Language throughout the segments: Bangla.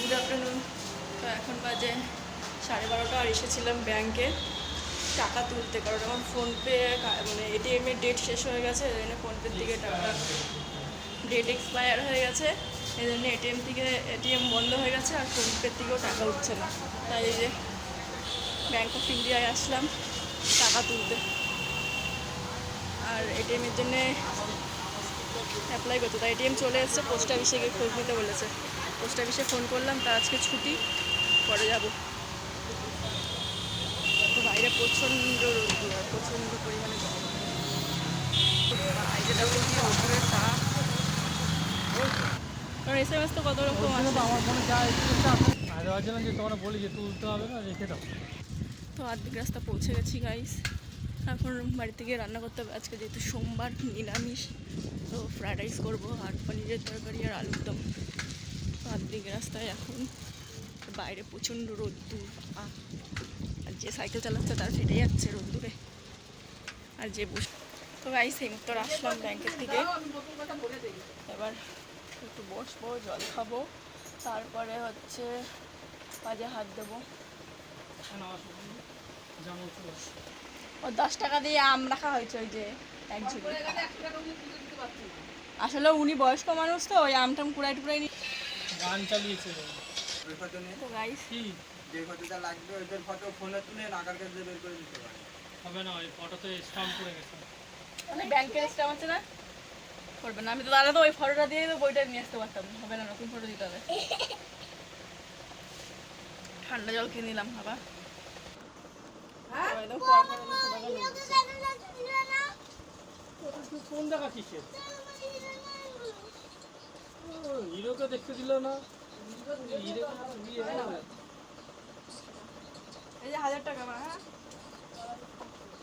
গুড আফটারনুন তো এখন বাজে সাড়ে বারোটা আর এসেছিলাম ব্যাংকে। টাকা তুলতে, কারণ আমার ফোনপে মানে এটিএমের ডেট শেষ হয়ে গেছে এই জন্য ফোনপের থেকে টাকা ডেট এক্সপায়ার হয়ে গেছে। এই জন্য এটিএম থেকে এটিএম বন্ধ হয়ে গেছে, আর ফোনপের থেকেও টাকা উঠছে না। তাই যে ব্যাংক অফ ইন্ডিয়ায় আসলাম টাকা তুলতে। আর এটিএমের জন্যে অ্যাপ্লাই করতে, তাই এটিএম চলে এসেছে পোস্ট অফিসে গিয়ে খোঁজ নিতে বলেছে। পোস্ট অফিসে ফোন করলাম তা আজকে ছুটি পরে যাব। তো বাইরে প্রচণ্ড প্রচণ্ড পরিমাণে গরম। বাইরে দেখো কি রোদ্দুরের তাপ কারণ এস এম এস তো কত রকম তো আমার ফোনে যা আর জন্য যে তোমরা বলি যে তুলতে হবে না রেখে দাও। তো আর্ধেক রাস্তা পৌঁছে গেছি গাইস এখন বাড়ি থেকে রান্না করতে হবে। আজকে যেহেতু সোমবার নিরামিষ তো ফ্রাইড রাইস করব আর পনিরের তরকারি আর আলুর দম। তো আর্ধেক রাস্তায় এখন বাইরে প্রচণ্ড রোদ্দুর! আর যে সাইকেল চালাচ্ছে তার ফেটে যাচ্ছে রোদ্দুরে। আর যে বস তো গাইস সেই মুহূর্তে আসলাম ব্যাংকের থেকে এবার একটু বসবো, জল খাব। তারপরে হচ্ছে কাজে হাত দেবো। ও দশ টাকা দিয়ে আম রাখা হয়েছে ওই যে এক ঝুড়ি। আসলে উনি বয়স্ক মানুষ তো ওই আমটাম কুড়াই টুকুরাই নি গান চালিয়েছে ওই ফটো নিয়ে? তো গাইস যে ফটোটা লাগবে ফটো ফোনে তুলে বের করে দিতে পারে। হবে না ওই ফটোতে স্টাম্প করে গেছে। মানে ব্যাংকের স্টাম আছে না? করবে না আমি তো দাদা তো ওই ফটোটা দিয়ে তো বইটা নিয়ে আসতে পারতাম। হবে না নতুন ফটো দিতে হবে। ঠান্ডা জল খেয়ে নিলাম বাবা। ফোন দেখা কিসের হিরোকে দেখতে দিল না। এই যে হাজার টাকা মা হ্যাঁ?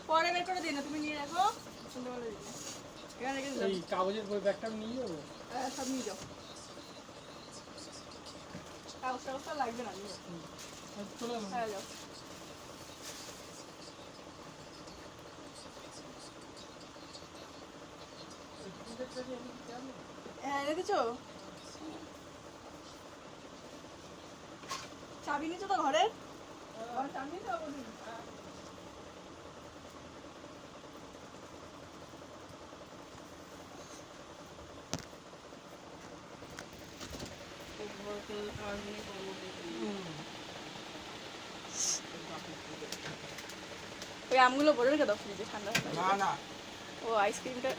পরে বের করে দিই না তুমি নিয়ে রাখো। সন্ধ্যাবেলা দিই। এখানে রেখে দিলাম। এই কাগজের বই ব্যাগটা নিয়ে যাব? হ্যাঁ, সব নিয়ে যাও। কাগজ টাগজ তো লাগবে না নিয়ে চলে হ্যাঁ যাও। হ্যাঁ রেখেছো? চাবি নিয়েছো তো ঘরের। চাবি ওই আমগুলো ভরে রেখে দাও ফ্রিজে ঠান্ডা ঠান্ডা না না। ও আইসক্রিমটা